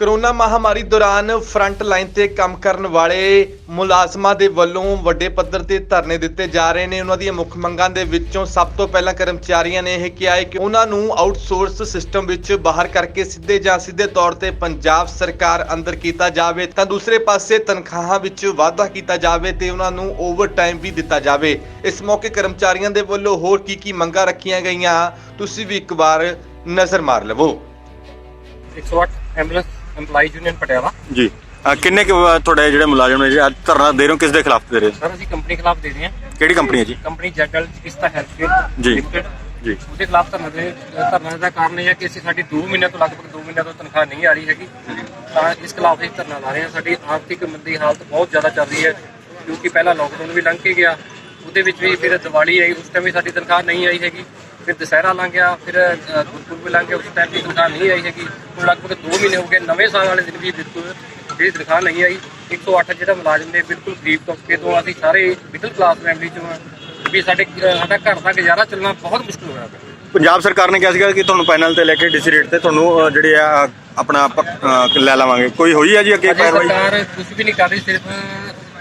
Corona ਮਹਾਮਾਰੀ ਦੌਰਾਨ front line ਤੇ ਕੰਮ ਕਰਨ ਵਾਲੇ ਮੁਲਾਜ਼ਮਾਂ ਦੇ ਵੱਲੋਂ ਵੱਡੇ ਪੱਧਰ ਤੇ ਧਰਨੇ ਦਿੱਤੇ ਜਾ ਰਹੇ ਨੇ। ਉਹਨਾਂ ਦੀਆਂ ਮੁੱਖ ਮੰਗਾਂ ਦੇ ਵਿੱਚੋਂ ਸਭ ਤੋਂ ਪਹਿਲਾਂ ਕਰਮਚਾਰੀਆਂ ਨੇ ਇਹ ਕਿਹਾ ਹੈ ਕਿ ਉਹਨਾਂ ਨੂੰ ਆਊਟਸੋਰਸ ਸਿਸਟਮ ਵਿੱਚ ਬਾਹਰ ਕਰਕੇ ਸਿੱਧੇ ਜਾਂ ਸਿੱਧੇ ਤੌਰ ਤੇ ਪੰਜਾਬ ਸਰਕਾਰ ਅੰਦਰ ਕੀਤਾ ਜਾਵੇ ਤਾਂ ਦੂਸਰੇ ਪਾਸੇ ਤਨਖਾਹਾਂ ਵਿੱਚ ਵਾਧਾ ਕੀਤਾ ਜਾਵੇ ਤੇ ਉਹਨਾਂ ਨੂੰ ਓਵਰਟਾਈਮ ਵੀ ਦਿੱਤਾ ਜਾਵੇ। ਇਸ ਮੌਕੇ ਕਰਮਚਾਰੀਆਂ ਦੇ ਵੱਲੋਂ ਹੋਰ ਕੀ ਕੀ ਮੰਗਾਂ ਰੱਖੀਆਂ ਗਈਆਂ, ਤੁਸੀਂ ਵੀ ਇੱਕ ਵਾਰ ਨਜ਼ਰ ਮਾਰ ਲਵੋ। 108 ਐਂਬੂਲੈਂਸ EMPLOYE ਯੂਨੀਅਨ ਪਟਿਆਲਾ। ਜੀ। ਅਹ ਕਿੰਨੇ ਕੁ ਅਹ ਤੁਹਾਡੇ ਜਿਹੜੇ ਮੁਲਾਜ਼ਮ ਨੇ ਜੀ ਅੱਜ ਧਰਨਾ ਦੇ ਰਹੇ ਹੋ ਕਿਸ ਦੇ ਖਿਲਾਫ ਦੇ ਰਹੇ ਹੋ? ਸਰ ਅਸੀਂ ਕੰਪਨੀ ਖਿਲਾਫ ਦੇ ਰਹੇ ਹਾਂ। ਕਿਹੜੀ ਕੰਪਨੀ ਹੈ ਜੀ? ਕੰਪਨੀ ਜੈਟਲ ਕਿਸਤਾ ਹੈਲਥਕੇਅਰ ਜੀ। ਲਿਮਟਿਡ ਜੀ। ਉਹਦੇ ਖਿਲਾਫ ਧਰਨਾ ਦੇ ਧਰਨਾ ਦਾ ਕਾਰਨ ਇਹ ਹੈ ਕਿ ਅਸੀਂ ਸਾਡੀ 2 ਮਹੀਨੇ ਤੋਂ ਲਗਭਗ 2 ਮਹੀਨਿਆਂ ਤੋਂ ਤਨਖਾਹ ਨਹੀਂ ਆ ਰਹੀ ਹੈਗੀ। ਤਾਂ ਇਸ ਖਿਲਾਫ ਅਸੀਂ ਧਰਨਾ ਲਾ ਰਹੇ ਹਾਂ। ਸਾਡੀ ਆਰਥਿਕ ਮੰਦੀ ਹਾਲਤ ਬਹੁਤ ਜ਼ਿਆਦਾ ਚੱਲ ਰਹੀ ਹੈ ਕਿਉਂਕਿ ਪਹਿਲਾਂ ਲੋਕਡਾਊਨ ਵੀ ਲੰਘ ਕੇ ਗਿਆ। ਉਹਦੇ ਵਿੱਚ ਵੀ ਫਿਰ ਦੀਵਾਲੀ ਆਈ ਉਸ ਟਾਈਮ ਵੀ ਸਾਡੀ ਤਨਖਾਹ ਨਹੀਂ ਆਈ ਹੈਗੀ। ਫਿਰ ਦੁਸਹਿਰਾ ਲੰਘ ਗਿਆ ਫਿਰ ਗੁਰਪੁਰਬ ਲੰਘ ਗਿਆ ਉਸ ਟਾਈਮ ਵੀ ਤਨਖਾਹ ਨਹੀਂ ਆਈ ਹੈਗੀ। ਹੁਣ ਲਗਭਗ 2 ਮਹੀਨੇ ਹੋ ਗਏ ਨਵੇਂ ਸਾਲ ਵਾਲੇ ਦਿਨ ਵੀ ਦਿੱਤੂ ਜਿਹੜੀ ਤਨਖਾਹ ਨਹੀਂ ਆਈ। 108 ਜਿਹੜਾ ਮੁਲਾਜ਼ਮ ਨੇ ਬਿਲਕੁਲ ਗਰੀਬ ਤਬਕੇ ਤੋਂ ਅਸੀਂ ਸਾਰੇ ਮਿਡਲ ਕਲਾਸ ਫੈਮਿਲੀ ਚੋਂ ਵੀ ਸਾਡੇ ਸਾਡਾ ਘਰ ਦਾ ਗੁਜ਼ਾਰਾ ਚੱਲਣਾ ਬਹੁਤ ਮੁਸ਼ਕਲ ਹੋਇਆ ਪੰਜਾਬ ਸਰਕਾਰ ਨੇ ਕਿਹਾ ਸੀਗਾ ਕਿ ਤੁਹਾਨੂੰ ਪੈਨਲ ਤੇ ਲੈ ਕੇ ਡੀਸੀ ਰੇਟ ਤੇ ਤੁਹਾਨੂੰ ਜਿਹੜੇ ਆ ਆਪਣਾ ਲੈ ਲਵਾਂਗੇ। ਕੋਈ ਹੋਈ ਹੈ ਜੀ ਅੱਗੇ ਕਾਰਵਾਈ? ਸਰਕਾਰ ਕੁਝ ਵੀ ਨਹੀਂ ਕਰ ਰਹੀ ਸਿਰਫ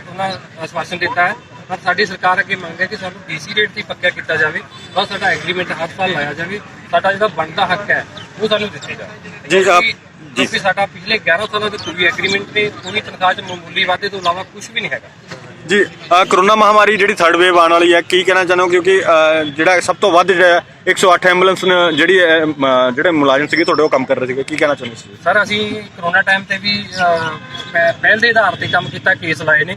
ਉਹਨਾਂ ਆਸ਼ਵਾਸਨ ਦਿੱਤਾ ਹੈ। ਪਰ ਸਾਡੀ ਸਰਕਾਰ ਅੱਗੇ ਮੰਗ ਹੈ ਕਿ ਸਾਨੂੰ ਡੀਸੀ ਰੇਟ ਤੇ ਪੱਕਾ ਕੀਤਾ ਜਾਵੇ ਔਰ ਸਾਡਾ ਐਗਰੀਮੈਂਟ ਹਰ ਸਾਲ ਲਾਇਆ ਜਾਵੇ ਸਾਡਾ ਜਿਹੜਾ ਬਣਦਾ ਹੱਕ ਹੈ ਉਹ ਸਾਨੂੰ ਦਿੱਤੇ ਜਾਵੇ ਜੀ, ਆਪ- ਜੀ। ਕਿਉਂਕਿ ਸਾਡਾ ਪਿਛਲੇ 11 ਸਾਲਾਂ ਦੇ ਕੋਈ ਐਗਰੀਮੈਂਟ ਤੇ ਕੋਈ ਤਨਖਾਹ 'ਚ ਮਾਮੂਲੀ ਵਾਧੇ ਤੋਂ ਇਲਾਵਾ ਕੁਝ ਵੀ ਨਹੀਂ ਹੈਗਾ ਜੀ ਕਰੋਨਾ ਮਹਾਮਾਰੀ ਜਿਹੜੀ ਥਰਡ ਵੇਵ ਆਉਣ ਵਾਲੀ ਹੈ ਕੀ ਕਹਿਣਾ ਚਾਹੁੰਦੇ ਹੋ ਕਿਉਂਕਿ ਜਿਹੜਾ ਸਭ ਤੋਂ ਵੱਧ ਜਿਹੜਾ 108 ਐਂਬੂਲੈਂਸ ਨੇ ਜਿਹੜੀ ਜਿਹੜੇ ਮੁਲਾਜ਼ਮ ਸੀਗੇ ਤੁਹਾਡੇ ਉਹ ਕੰਮ ਕਰ ਰਹੇ ਸੀਗੇ ਕੀ ਕਹਿਣਾ ਚਾਹੁੰਦੇ ਸੀ ਸਰ ਅਸੀਂ ਕਰੋਨਾ ਟਾਈਮ ਤੇ ਵੀ ਪਹਿਲ ਦੇ ਆਧਾਰ ਤੇ ਕੰਮ ਕੀਤਾ ਕੇਸ ਲਾਏ ਨੇ।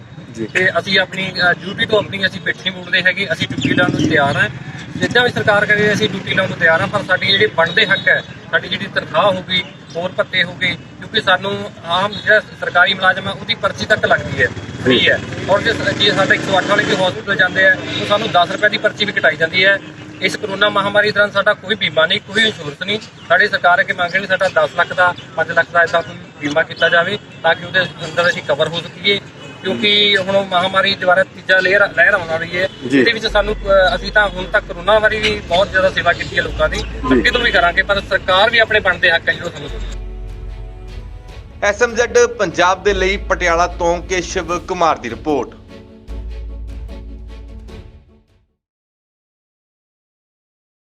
ਤੇ ਅਸੀਂ ਆਪਣੀ ਡਿਊਟੀ ਤੋਂ ਆਪਣੀ ਅਸੀਂ ਪਿੱਠ ਨਹੀਂ ਮੋੜਦੇ ਹੈਗੇ, ਅਸੀਂ ਡਿਊਟੀ ਲਾਉਣ ਨੂੰ ਤਿਆਰ ਹਾਂ। ਜਿੱਦਾਂ ਵੀ ਸਰਕਾਰ ਕਰੇ ਅਸੀਂ ਡਿਊਟੀ ਲਾਉਣ ਨੂੰ ਤਿਆਰ ਹਾਂ, ਪਰ ਸਾਡੀ ਜਿਹੜੇ ਬਣਦੇ ਹੱਕ ਹੈ, ਸਾਡੀ ਜਿਹੜੀ ਤਨਖਾਹ ਹੋਗੀ ਹੋਰ ਭੱਤੇ ਹੋਗੇ ਕਿਉਂਕਿ ਸਾਨੂੰ ਆਮ ਜਿਹੜਾ ਸਰਕਾਰੀ ਮੁਲਾਜ਼ਮ ਹੈ, ਉਹਦੀ ਪਰਚੀ ਤੱਕ ਲੱਗਦੀ ਹੈ ਫ੍ਰੀ ਹੈ। ਔਰ ਜੇ ਜੇ 108 ਵਾਲੇ ਵੀ ਹਸਪੀਟਲ ਜਾਂਦੇ ਆ ਉਹ ਸਾਨੂੰ 10 ਰੁਪਏ ਦੀ ਪਰਚੀ ਵੀ ਕਟਾਈ ਜਾਂਦੀ ਹੈ। ਇਸ ਕਰੋਨਾ ਮਹਾਮਾਰੀ ਦੌਰਾਨ ਸਾਡਾ ਕੋਈ ਬੀਮਾ ਨਹੀਂ, ਕੋਈ ਇੰਸ਼ੋਰੈਂਸ ਨਹੀਂ। ਸਾਡੀ ਸਰਕਾਰ ਅੱਗੇ ਮੰਗ ਰਹੀ ਸਾਡਾ 10 ਲੱਖ ਦਾ 5 ਲੱਖ ਦਾ ਇਦਾਂ ਕੋਈ ਬੀਮਾ ਕੀਤਾ ਜਾਵੇ, ਤਾਂ ਕਿ ਉਹਦੇ ਅੰਦਰ ਅਸੀਂ ਕਵਰ ਹੋ ਸਕੀਏ। ਕਿਉਂਕਿ ਹੁਣ ਮਹਾਮਾਰੀ ਦੁਬਾਰਾ ਤੀਜਾ ਲੇਅਰ ਲਹਿਰ ਆਉਣ ਵਾਲੀ ਹੈ। ਇਹਦੇ ਵਿੱਚ ਸਾਨੂੰ ਅਸੀਂ ਤਾਂ ਹੁਣ ਤੱਕ ਕਰੋਨਾ ਵਾਰੀ ਵੀ ਬਹੁਤ ਜ਼ਿਆਦਾ ਸੇਵਾ ਕੀਤੀ ਹੈ ਲੋਕਾਂ ਦੀ। ਅੱਗੇ ਤੋਂ ਵੀ ਕਰਾਂਗੇ ਪਰ ਸਰਕਾਰ ਵੀ ਆਪਣੇ ਬਣਦੇ ਹੱਕ ਹੈ ਜਿਹੜਾ ਸਾਨੂੰ ਐਸਐਮਜ਼ੈਡ ਪੰਜਾਬ ਦੇ ਲਈ ਪਟਿਆਲਾ ਤੋਂ ਕੇਸ਼ਵ ਕੁਮਾਰ ਦੀ ਰਿਪੋਰਟ।